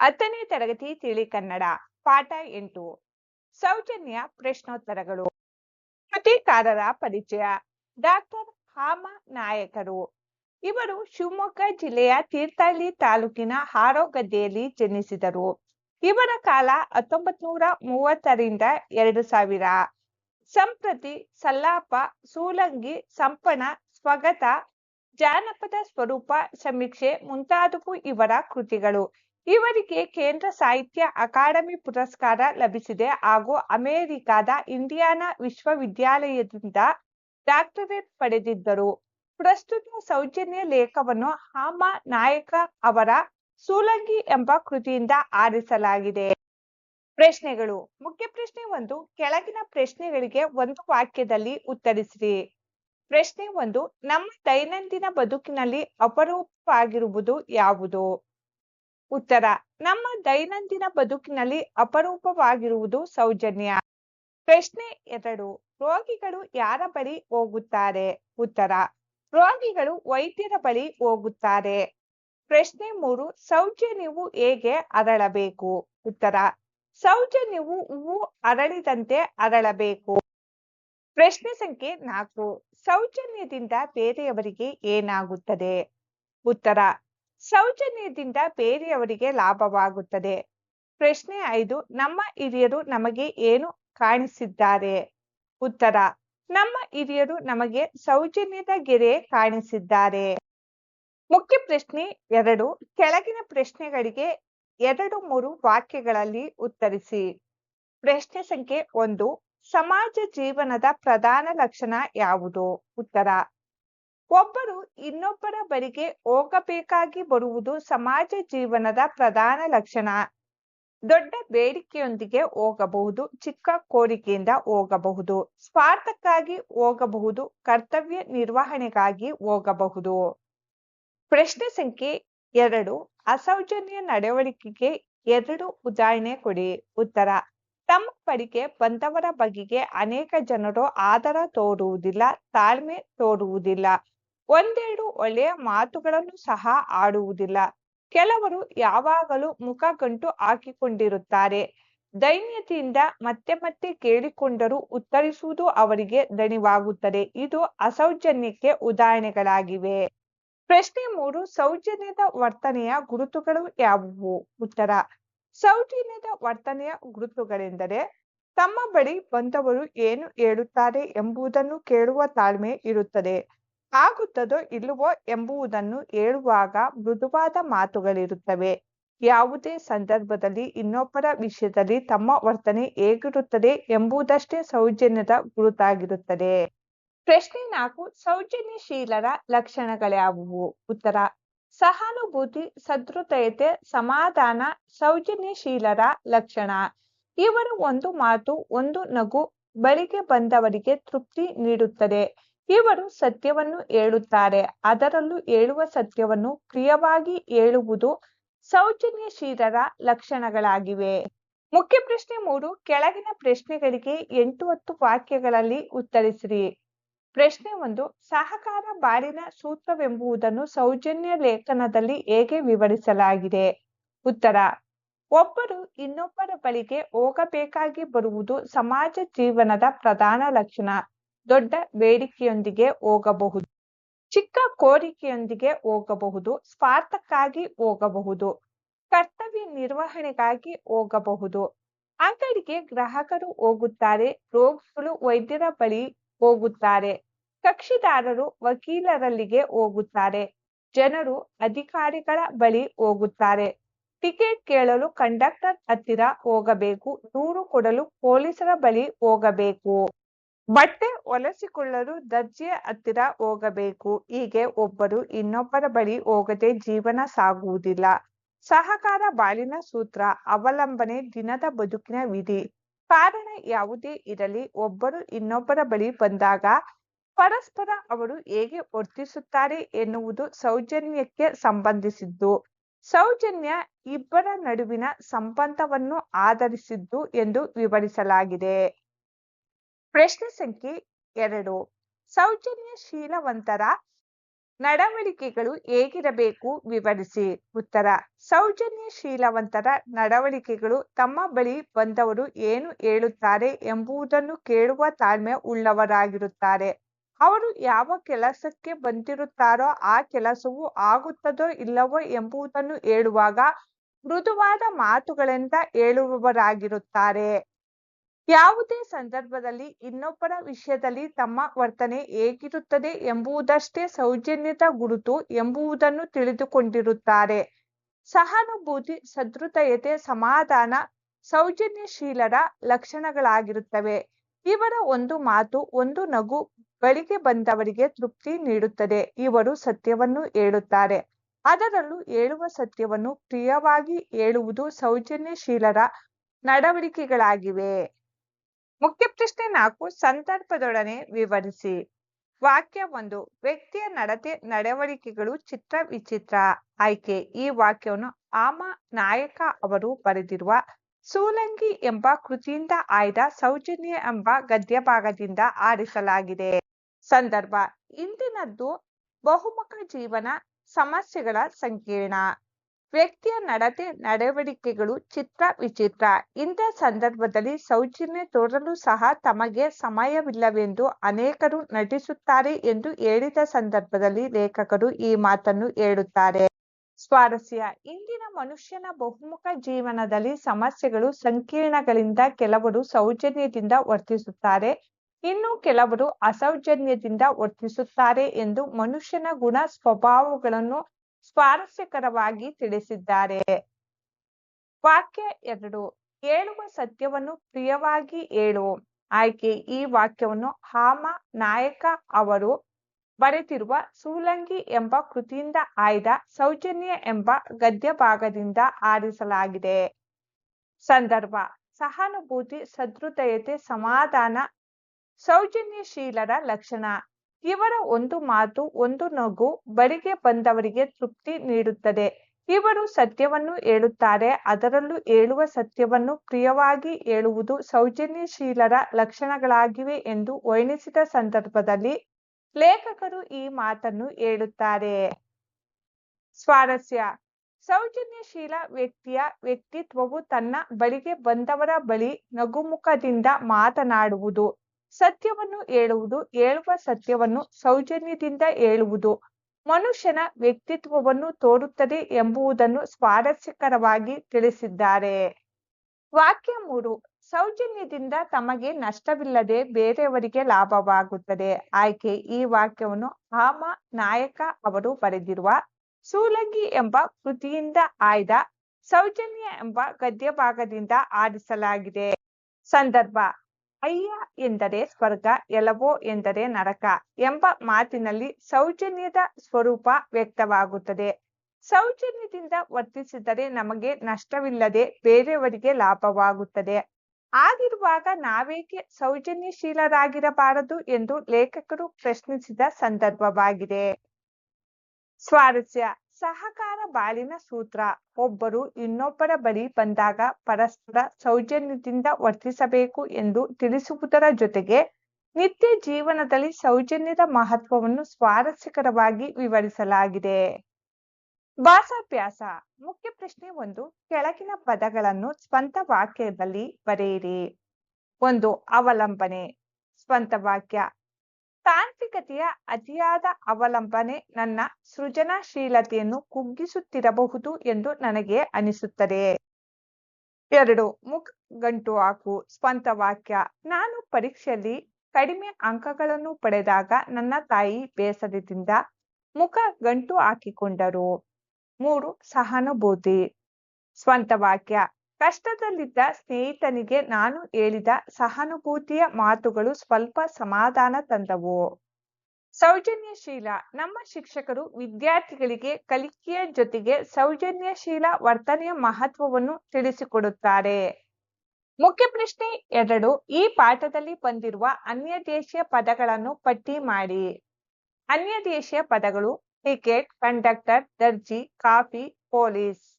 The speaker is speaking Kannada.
ಹತ್ತನೇ ತರಗತಿ ತಿಳಿ ಕನ್ನಡ, ಪಾಠ ಎಂಟು. ಸೌಜನ್ಯ ಪ್ರಶ್ನೋತ್ತರಗಳು. ಕೃತಿಕಾರರ ಪರಿಚಯ. ಡಾಕ್ಟರ್ ಹಾಮ ನಾಯಕರು. ಇವರು ಶಿವಮೊಗ್ಗ ಜಿಲ್ಲೆಯ ತೀರ್ಥಹಳ್ಳಿ ತಾಲೂಕಿನ ಹಾರೋಗದ್ದೆಯಲ್ಲಿ ಜನಿಸಿದರು. ಇವರ ಕಾಲ ಹತ್ತೊಂಬತ್ ನೂರ ಮೂವತ್ತರಿಂದ ಎರಡು ಸಾವಿರ. ಸಂಪ್ರತಿ ಸಲ್ಲಾಪ ಸೂಲಂಗಿ ಸಂಪಣ ಸ್ವಗತ ಜಾನಪದ ಸ್ವರೂಪ ಸಮೀಕ್ಷೆ ಮುಂತಾದವು ಇವರ ಕೃತಿಗಳು. ಇವರಿಗೆ ಕೇಂದ್ರ ಸಾಹಿತ್ಯ ಅಕಾಡೆಮಿ ಪುರಸ್ಕಾರ ಲಭಿಸಿದೆ ಹಾಗೂ ಅಮೆರಿಕಾದ ಇಂಡಿಯಾನಾ ವಿಶ್ವವಿದ್ಯಾಲಯದಿಂದ ಡಾಕ್ಟರೇಟ್ ಪಡೆದಿದ್ದರು. ಪ್ರಸ್ತುತ ಸೌಜನ್ಯ ಲೇಖವನ್ನು ಹಾಮ ನಾಯಕ ಅವರ ಸೂಲಂಗಿ ಎಂಬ ಕೃತಿಯಿಂದ ಆರಿಸಲಾಗಿದೆ. ಪ್ರಶ್ನೆಗಳು. ಮುಖ್ಯ ಪ್ರಶ್ನೆ ಒಂದು, ಕೆಳಗಿನ ಪ್ರಶ್ನೆಗಳಿಗೆ ಒಂದು ವಾಕ್ಯದಲ್ಲಿ ಉತ್ತರಿಸಿರಿ. ಪ್ರಶ್ನೆ ಒಂದು, ನಮ್ಮ ದೈನಂದಿನ ಬದುಕಿನಲ್ಲಿ ಅಪರೂಪವಾಗಿರುವುದು ಯಾವುದು? ಉತ್ತರ, ನಮ್ಮ ದೈನಂದಿನ ಬದುಕಿನಲ್ಲಿ ಅಪರೂಪವಾಗಿರುವುದು ಸೌಜನ್ಯ. ಪ್ರಶ್ನೆ ಎರಡು, ರೋಗಿಗಳು ಯಾರ ಬಳಿ ಹೋಗುತ್ತಾರೆ? ಉತ್ತರ, ರೋಗಿಗಳು ವೈದ್ಯರ ಬಳಿ ಹೋಗುತ್ತಾರೆ. ಪ್ರಶ್ನೆ ಮೂರು, ಸೌಜನ್ಯವು ಹೇಗೆ ಅರಳಬೇಕು? ಉತ್ತರ, ಸೌಜನ್ಯವು ಹೂವು ಅರಳಿದಂತೆ ಅರಳಬೇಕು. ಪ್ರಶ್ನೆ ಸಂಖ್ಯೆ ನಾಲ್ಕು, ಸೌಜನ್ಯದಿಂದ ಬೇರೆಯವರಿಗೆ ಏನಾಗುತ್ತದೆ? ಉತ್ತರ ಸೌಜನ್ಯದಿಂದ ಬೇರೆಯವರಿಗೆ ಲಾಭವಾಗುತ್ತದೆ. ಪ್ರಶ್ನೆ ಐದು, ನಮ್ಮ ಹಿರಿಯರು ನಮಗೆ ಏನು ಕಾಣಿಸಿದ್ದಾರೆ? ಉತ್ತರ, ನಮ್ಮ ಹಿರಿಯರು ನಮಗೆ ಸೌಜನ್ಯದ ಗೆರೆ ಕಾಣಿಸಿದ್ದಾರೆ. ಮುಖ್ಯ ಪ್ರಶ್ನೆ ಎರಡು, ಕೆಳಗಿನ ಪ್ರಶ್ನೆಗಳಿಗೆ ಎರಡು ಮೂರು ವಾಕ್ಯಗಳಲ್ಲಿ ಉತ್ತರಿಸಿ. ಪ್ರಶ್ನೆ ಸಂಖ್ಯೆ ಒಂದು, ಸಮಾಜ ಜೀವನದ ಪ್ರಧಾನ ಲಕ್ಷಣ ಯಾವುದು? ಉತ್ತರ ಒಬ್ಬರು ಇನ್ನೊಬ್ಬರ ಬಳಿಗೆ ಹೋಗಬೇಕಾಗಿ ಬರುವುದು ಸಮಾಜ ಜೀವನದ ಪ್ರಧಾನ ಲಕ್ಷಣ. ದೊಡ್ಡ ಬೇಡಿಕೆಯೊಂದಿಗೆ ಹೋಗಬಹುದು, ಚಿಕ್ಕ ಕೋರಿಕೆಯಿಂದ ಹೋಗಬಹುದು, ಸ್ವಾರ್ಥಕ್ಕಾಗಿ ಹೋಗಬಹುದು, ಕರ್ತವ್ಯ ನಿರ್ವಹಣೆಗಾಗಿ ಹೋಗಬಹುದು. ಪ್ರಶ್ನೆ ಸಂಖ್ಯೆ ಎರಡು, ಅಸೌಜನ್ಯ ನಡವಳಿಕೆಗೆ ಎರಡು ಉದಾಹರಣೆ ಕೊಡಿ. ಉತ್ತರ, ತಮ್ಮ ಬಳಿಗೆ ಬಂದವರ ಬಗೆಗೆ ಅನೇಕ ಜನರು ಆದರ ತೋರುವುದಿಲ್ಲ, ತಾಳ್ಮೆ ತೋರುವುದಿಲ್ಲ. ಒಂದೆರಡು ಒಳ್ಳೆಯ ಮಾತುಗಳನ್ನು ಸಹ ಆಡುವುದಿಲ್ಲ. ಕೆಲವರು ಯಾವಾಗಲೂ ಮುಖ ಗಂಟು ಹಾಕಿಕೊಂಡಿರುತ್ತಾರೆ. ದೈನ್ಯತೆಯಿಂದ ಮತ್ತೆ ಮತ್ತೆ ಕೇಳಿಕೊಂಡರೂ ಉತ್ತರಿಸುವುದು ಅವರಿಗೆ ದಣಿವಾಗುತ್ತದೆ. ಇದು ಅಸೌಜನ್ಯಕ್ಕೆ ಉದಾಹರಣೆಗಳಾಗಿವೆ. ಪ್ರಶ್ನೆ ಮೂರು, ಸೌಜನ್ಯದ ವರ್ತನೆಯ ಗುರುತುಗಳು ಯಾವುವು? ಉತ್ತರ, ಸೌಜನ್ಯದ ವರ್ತನೆಯ ಗುರುತುಗಳೆಂದರೆ ತಮ್ಮ ಬಳಿ ಬಂದವರು ಏನು ಹೇಳುತ್ತಾರೆ ಎಂಬುದನ್ನು ಕೇಳುವ ತಾಳ್ಮೆ ಇರುತ್ತದೆ. ಆಗುತ್ತದೋ ಇಲ್ಲವೋ ಎಂಬುವುದನ್ನು ಹೇಳುವಾಗ ಮೃದುವಾದ ಮಾತುಗಳಿರುತ್ತವೆ. ಯಾವುದೇ ಸಂದರ್ಭದಲ್ಲಿ ಇನ್ನೊಬ್ಬರ ವಿಷಯದಲ್ಲಿ ತಮ್ಮ ವರ್ತನೆ ಹೇಗಿರುತ್ತದೆ ಎಂಬುದಷ್ಟೇ ಸೌಜನ್ಯದ ಗುರುತಾಗಿರುತ್ತದೆ. ಪ್ರಶ್ನೆ ನಾಲ್ಕು, ಸೌಜನ್ಯಶೀಲರ ಲಕ್ಷಣಗಳ್ಯಾವುವು? ಉತ್ತರ, ಸಹಾನುಭೂತಿ, ಸದೃಢತೆ, ಸಮಾಧಾನ, ಸೌಜನ್ಯಶೀಲರ ಲಕ್ಷಣ. ಇವರು ಒಂದು ಮಾತು, ಒಂದು ನಗು, ಬಳಿಗೆ ಬಂದವರಿಗೆ ತೃಪ್ತಿ ನೀಡುತ್ತದೆ. ಇವರು ಸತ್ಯವನ್ನು ಹೇಳುತ್ತಾರೆ. ಅದರಲ್ಲೂ ಹೇಳುವ ಸತ್ಯವನ್ನು ಪ್ರಿಯವಾಗಿ ಹೇಳುವುದು ಸೌಜನ್ಯಶೀಲರ ಲಕ್ಷಣಗಳಾಗಿವೆ. ಮುಖ್ಯ ಪ್ರಶ್ನೆ ಮೂರು, ಕೆಳಗಿನ ಪ್ರಶ್ನೆಗಳಿಗೆ ಎಂಟು ಹತ್ತು ವಾಕ್ಯಗಳಲ್ಲಿ ಉತ್ತರಿಸಿರಿ. ಪ್ರಶ್ನೆ ಒಂದು, ಸಹಕಾರ ಬಾರಿನ ಸೂತ್ರವೆಂಬುದನ್ನು ಸೌಜನ್ಯ ಲೇಖನದಲ್ಲಿ ಹೇಗೆ ವಿವರಿಸಲಾಗಿದೆ? ಉತ್ತರ, ಒಬ್ಬರು ಇನ್ನೊಬ್ಬರ ಬಳಿಗೆ ಹೋಗಬೇಕಾಗಿ ಬರುವುದು ಸಮಾಜ ಜೀವನದ ಪ್ರಧಾನ ಲಕ್ಷಣ. ದೊಡ್ಡ ಬೇಡಿಕೆಯೊಂದಿಗೆ ಹೋಗಬಹುದು. ಚಿಕ್ಕ ಕೋರಿಕೆಯೊಂದಿಗೆ ಹೋಗಬಹುದು. ಸ್ವಾರ್ಥಕ್ಕಾಗಿ ಹೋಗಬಹುದು. ಕರ್ತವ್ಯ ನಿರ್ವಹಣೆಗಾಗಿ ಹೋಗಬಹುದು. ಅಂಗಡಿಗೆ ಗ್ರಾಹಕರು ಹೋಗುತ್ತಾರೆ. ರೋಗಿಗಳು ವೈದ್ಯರ ಬಳಿ ಹೋಗುತ್ತಾರೆ. ಕಕ್ಷಿದಾರರು ವಕೀಲರಲ್ಲಿಗೆ ಹೋಗುತ್ತಾರೆ. ಜನರು ಅಧಿಕಾರಿಗಳ ಬಳಿ ಹೋಗುತ್ತಾರೆ. ಟಿಕೆಟ್ ಕೇಳಲು ಕಂಡಕ್ಟರ್ ಹತ್ತಿರ ಹೋಗಬೇಕು. ದೂರು ಕೊಡಲು ಪೊಲೀಸರ ಬಳಿ ಹೋಗಬೇಕು. ಬಟ್ಟೆ ಹೊಲಸಿಕೊಳ್ಳಲು ದರ್ಜೆಯ ಹತ್ತಿರ ಹೋಗಬೇಕು. ಹೀಗೆ ಒಬ್ಬರು ಇನ್ನೊಬ್ಬರ ಬಳಿ ಹೋಗದೆ ಜೀವನ ಸಾಗುವುದಿಲ್ಲ. ಸಹಕಾರ ಬಾಳಿನ ಸೂತ್ರ, ಅವಲಂಬನೆ ದಿನದ ಬದುಕಿನ ವಿಧಿ. ಕಾರಣ ಯಾವುದೇ ಇರಲಿ, ಒಬ್ಬರು ಇನ್ನೊಬ್ಬರ ಬಳಿ ಬಂದಾಗ ಪರಸ್ಪರ ಅವರು ಹೇಗೆ ವರ್ತಿಸುತ್ತಾರೆ ಎನ್ನುವುದು ಸೌಜನ್ಯಕ್ಕೆ ಸಂಬಂಧಿಸಿದ್ದು. ಸೌಜನ್ಯ ಇಬ್ಬರ ನಡುವಿನ ಸಂಬಂಧವನ್ನು ಆಧರಿಸಿದ್ದು ಎಂದು ವಿವರಿಸಲಾಗಿದೆ. ಪ್ರಶ್ನೆ ಸಂಖ್ಯೆ ಎರಡು. ಸೌಜನ್ಯಶೀಲವಂತರ ನಡವಳಿಕೆಗಳು ಹೇಗಿರಬೇಕು ವಿವರಿಸಿ. ಉತ್ತರ, ಸೌಜನ್ಯಶೀಲವಂತರ ನಡವಳಿಕೆಗಳು ತಮ್ಮ ಬಳಿ ಬಂದವರು ಏನು ಹೇಳುತ್ತಾರೆ ಎಂಬುದನ್ನು ಕೇಳುವ ತಾಳ್ಮೆ ಉಳ್ಳವರಾಗಿರುತ್ತಾರೆ. ಅವರು ಯಾವ ಕೆಲಸಕ್ಕೆ ಬಂದಿರುತ್ತಾರೋ ಆ ಕೆಲಸವು ಆಗುತ್ತದೋ ಇಲ್ಲವೋ ಎಂಬುದನ್ನು ಹೇಳುವಾಗ ಮೃದುವಾದ ಮಾತುಗಳಿಂದ ಹೇಳುವವರಾಗಿರುತ್ತಾರೆ. ಯಾವುದೇ ಸಂದರ್ಭದಲ್ಲಿ ಇನ್ನೊಬ್ಬರ ವಿಷಯದಲ್ಲಿ ತಮ್ಮ ವರ್ತನೆ ಹೇಗಿರುತ್ತದೆ ಎಂಬುದಷ್ಟೇ ಸೌಜನ್ಯದ ಗುರುತು ಎಂಬುದನ್ನು ತಿಳಿದುಕೊಂಡಿರುತ್ತಾರೆ. ಸಹಾನುಭೂತಿ ಸದೃತಯತೆ ಸಮಾಧಾನ, ಸೌಜನ್ಯಶೀಲರ ಲಕ್ಷಣಗಳಾಗಿರುತ್ತವೆ. ಇವರ ಒಂದು ಮಾತು, ಒಂದು ನಗು ಬಳಿಗೆ ಬಂದವರಿಗೆ ತೃಪ್ತಿ ನೀಡುತ್ತದೆ. ಇವರು ಸತ್ಯವನ್ನು ಹೇಳುತ್ತಾರೆ. ಅದರಲ್ಲೂ ಹೇಳುವ ಸತ್ಯವನ್ನು ಪ್ರಿಯವಾಗಿ ಹೇಳುವುದು ಸೌಜನ್ಯಶೀಲರ ನಡವಳಿಕೆಗಳಾಗಿವೆ. ಮುಖ್ಯ ಪ್ರಶ್ನೆ ನಾಲ್ಕು, ಸಂದರ್ಭದೊಡನೆ ವಿವರಿಸಿ. ವಾಕ್ಯ ಒಂದು, ವ್ಯಕ್ತಿಯ ನಡತೆ, ನಡವಳಿಕೆಗಳು ಚಿತ್ರ ವಿಚಿತ್ರ. ಆಯ್ಕೆ, ಈ ವಾಕ್ಯವನ್ನು ಆಮ ನಾಯಕ ಅವರು ಬರೆದಿರುವ ಸೂಲಂಗಿ ಎಂಬ ಕೃತಿಯಿಂದ ಆಯ್ದ ಸೌಜನ್ಯ ಎಂಬ ಗದ್ಯ ಭಾಗದಿಂದ ಆರಿಸಲಾಗಿದೆ. ಸಂದರ್ಭ, ಇಂದಿನದ್ದು ಬಹುಮುಖ ಜೀವನ ಸಮಸ್ಯೆಗಳ ಸಂಕೀರ್ಣ. ವ್ಯಕ್ತಿಯ ನಡತೆ, ನಡವಳಿಕೆಗಳು ಚಿತ್ರ ವಿಚಿತ್ರ. ಇಂಥ ಸಂದರ್ಭದಲ್ಲಿ ಸೌಜನ್ಯ ತೋರಲು ಸಹ ತಮಗೆ ಸಮಯವಿಲ್ಲವೆಂದು ಅನೇಕರು ನಟಿಸುತ್ತಾರೆ ಎಂದು ಹೇಳಿದ ಸಂದರ್ಭದಲ್ಲಿ ಲೇಖಕರು ಈ ಮಾತನ್ನು ಹೇಳುತ್ತಾರೆ. ಸ್ವಾರಸ್ಯ. ಇಂದಿನ ಮನುಷ್ಯನ ಬಹುಮುಖ ಜೀವನದಲ್ಲಿ ಸಮಸ್ಯೆಗಳು ಸಂಕೀರ್ಣಗಳಿಂದ ಕೆಲವರು ಸೌಜನ್ಯದಿಂದ ವರ್ತಿಸುತ್ತಾರೆ. ಇನ್ನು ಕೆಲವರು ಅಸೌಜನ್ಯದಿಂದ ವರ್ತಿಸುತ್ತಾರೆ ಎಂದು ಮನುಷ್ಯನ ಗುಣ ಸ್ವಭಾವಗಳನ್ನು ಸ್ವಾರಸ್ಯಕರವಾಗಿ ತಿಳಿಸಿದ್ದಾರೆ. ವಾಕ್ಯ ಎರಡು ಹೇಳುವ ಸತ್ಯವನ್ನು ಪ್ರಿಯವಾಗಿ ಹೇಳು. ಆಯ್ಕೆ, ಈ ವಾಕ್ಯವನ್ನು ಹಾಮ ನಾಯಕ ಅವರು ಬರೆತಿರುವ ಸೂಲಂಗಿ ಎಂಬ ಕೃತಿಯಿಂದ ಆಯ್ದ ಸೌಜನ್ಯ ಎಂಬ ಗದ್ಯ ಭಾಗದಿಂದ ಆರಿಸಲಾಗಿದೆ. ಸಂದರ್ಭ, ಸಹಾನುಭೂತಿ ಸದೃಢಯತೆ ಸಮಾಧಾನ, ಸೌಜನ್ಯಶೀಲರ ಲಕ್ಷಣ. ಇವರ ಒಂದು ಮಾತು, ಒಂದು ನಗು ಬಳಿಗೆ ಬಂದವರಿಗೆ ತೃಪ್ತಿ ನೀಡುತ್ತದೆ. ಇವರು ಸತ್ಯವನ್ನು ಹೇಳುತ್ತಾರೆ, ಅದರಲ್ಲೂ ಹೇಳುವ ಸತ್ಯವನ್ನು ಪ್ರಿಯವಾಗಿ ಹೇಳುವುದು ಸೌಜನ್ಯಶೀಲರ ಲಕ್ಷಣಗಳಾಗಿವೆ ಎಂದು ವರ್ಣಿಸಿದ ಸಂದರ್ಭದಲ್ಲಿ ಲೇಖಕರು ಈ ಮಾತನ್ನು ಹೇಳುತ್ತಾರೆ. ಸ್ವಾರಸ್ಯ, ಸೌಜನ್ಯಶೀಲ ವ್ಯಕ್ತಿಯ ವ್ಯಕ್ತಿತ್ವವು ತನ್ನ ಬಳಿಗೆ ಬಂದವರ ಬಳಿ ನಗುಮುಖದಿಂದ ಮಾತನಾಡುವುದು. ಸತ್ಯವನ್ನು ಹೇಳುವುದು, ಹೇಳುವ ಸತ್ಯವನ್ನು ಸೌಜನ್ಯದಿಂದ ಹೇಳುವುದು. ಮನುಷ್ಯನ ವ್ಯಕ್ತಿತ್ವವನ್ನು ತೋರುತ್ತದೆ ಎಂಬುದನ್ನು ಸ್ವಾರಸ್ಯಕರವಾಗಿ ತಿಳಿಸಿದ್ದಾರೆ. ವಾಕ್ಯ ಮೂರು, ಸೌಜನ್ಯದಿಂದ ತಮಗೆ ನಷ್ಟವಿಲ್ಲದೆ ಬೇರೆಯವರಿಗೆ ಲಾಭವಾಗುತ್ತದೆ. ಆಯ್ಕೆ, ಈ ವಾಕ್ಯವನ್ನು ಆಮ ನಾಯಕ ಅವರು ಬರೆದಿರುವ ಸೂಲಂಗಿ ಎಂಬ ಕೃತಿಯಿಂದ ಆಯ್ದ ಸೌಜನ್ಯ ಎಂಬ ಗದ್ಯ ಭಾಗದಿಂದ ಆರಿಸಲಾಗಿದೆ. ಸಂದರ್ಭ ಅಯ್ಯ ಎಂದರೆ ಸ್ವರ್ಗ, ಎಲವೋ ಎಂದರೆ ನರಕ ಎಂಬ ಮಾತಿನಲ್ಲಿ ಸೌಜನ್ಯದ ಸ್ವರೂಪ ವ್ಯಕ್ತವಾಗುತ್ತದೆ. ಸೌಜನ್ಯದಿಂದ ವರ್ತಿಸಿದರೆ ನಮಗೆ ನಷ್ಟವಿಲ್ಲದೆ ಬೇರೆಯವರಿಗೆ ಲಾಭವಾಗುತ್ತದೆ. ಆಗಿರುವಾಗ ನಾವೇಕೆ ಸೌಜನ್ಯಶೀಲರಾಗಿರಬಾರದು ಎಂದು ಲೇಖಕರು ಪ್ರಶ್ನಿಸಿದ ಸಂದರ್ಭವಾಗಿದೆ. ಸ್ವಾರಸ್ಯ. ಸಹಕಾರ ಬಾಳಿನ ಸೂತ್ರ. ಒಬ್ಬರು ಇನ್ನೊಬ್ಬರ ಬಳಿ ಬಂದಾಗ ಪರಸ್ಪರ ಸೌಜನ್ಯದಿಂದ ವರ್ತಿಸಬೇಕು ಎಂದು ತಿಳಿಸುವುದರ ಜೊತೆಗೆ ನಿತ್ಯ ಜೀವನದಲ್ಲಿ ಸೌಜನ್ಯದ ಮಹತ್ವವನ್ನು ಸ್ವಾರಸ್ಯಕರವಾಗಿ ವಿವರಿಸಲಾಗಿದೆ. ಭಾಷಾಭ್ಯಾಸ ಮುಖ್ಯ ಪ್ರಶ್ನೆ ಒಂದು, ಕೆಳಗಿನ ಪದಗಳನ್ನು ಸ್ವಂತ ವಾಕ್ಯದಲ್ಲಿ ಬರೆಯಿರಿ. ಒಂದು, ಅವಲಂಬನೆ. ಸ್ವಂತ ವಾಕ್ಯ. ತಾಂತ್ರಿಕತೆಯ ಅತಿಯಾದ ಅವಲಂಬನೆ ನನ್ನ ಸೃಜನಶೀಲತೆಯನ್ನು ಕುಗ್ಗಿಸುತ್ತಿರಬಹುದು ಎಂದು ನನಗೆ ಅನಿಸುತ್ತದೆ. ಎರಡು, ಮುಖ, ಗಂಟು ಹಾಕು ಸ್ವಂತ ವಾಕ್ಯ. ನಾನು ಪರೀಕ್ಷೆಯಲ್ಲಿ ಕಡಿಮೆ ಅಂಕಗಳನ್ನು ಪಡೆದಾಗ ನನ್ನ ತಾಯಿ ಬೇಸರದಿಂದ ಮುಖ, ಗಂಟು ಹಾಕಿಕೊಂಡರು. ಮೂರು, ಸಹಾನುಭೂತಿ. ಸ್ವಂತ ವಾಕ್ಯ. ಕಷ್ಟದಲ್ಲಿದ್ದ ಸ್ನೇಹಿತನಿಗೆ ನಾನು ಹೇಳಿದ ಸಹಾನುಭೂತಿಯ ಮಾತುಗಳು ಸ್ವಲ್ಪ ಸಮಾಧಾನ ತಂದವು. ಸೌಜನ್ಯಶೀಲ. ನಮ್ಮ ಶಿಕ್ಷಕರು ವಿದ್ಯಾರ್ಥಿಗಳಿಗೆ ಕಲಿಕೆಯ ಜೊತೆಗೆ ಸೌಜನ್ಯಶೀಲ ವರ್ತನೆಯ ಮಹತ್ವವನ್ನು ತಿಳಿಸಿಕೊಡುತ್ತಾರೆ. ಮುಖ್ಯ ಪ್ರಶ್ನೆ ಎರಡು. ಈ ಪಾಠದಲ್ಲಿ ಬಂದಿರುವ ಅನ್ಯ ದೇಶೀಯ ಪದಗಳನ್ನು ಪಟ್ಟಿ ಮಾಡಿ. ಅನ್ಯ ದೇಶೀಯ ಪದಗಳು ಟಿಕೆಟ್ ಕಂಡಕ್ಟರ್, ದರ್ಜಿ, ಕಾಫಿ, ಪೊಲೀಸ್.